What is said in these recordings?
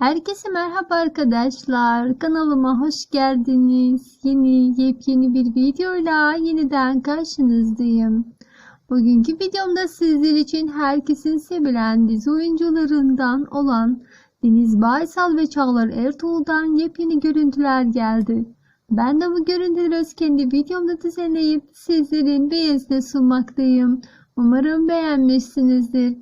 Herkese merhaba arkadaşlar. Kanalıma hoş geldiniz. Yeni yepyeni bir videoyla yeniden karşınızdayım. Bugünkü videomda sizler için herkesin sevilen dizi oyuncularından olan Deniz Baysal ve Çağlar Ertuğrul'dan yepyeni görüntüler geldi. Ben de bu görüntüleri kendi videomda düzenleyip sizlerin beğenisine sunmaktayım. Umarım beğenmişsinizdir.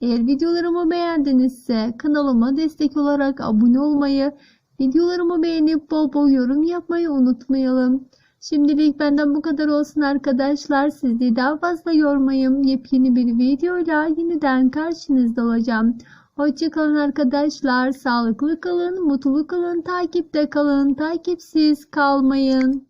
Eğer videolarımı beğendinizse kanalıma destek olarak abone olmayı, videolarımı beğenip bol bol yorum yapmayı unutmayalım. Şimdilik benden bu kadar olsun arkadaşlar. Sizi daha fazla yormayayım. Yepyeni bir videoyla yeniden karşınızda olacağım. Hoşçakalın arkadaşlar. Sağlıklı kalın, mutlu kalın, takipte kalın, takipsiz kalmayın.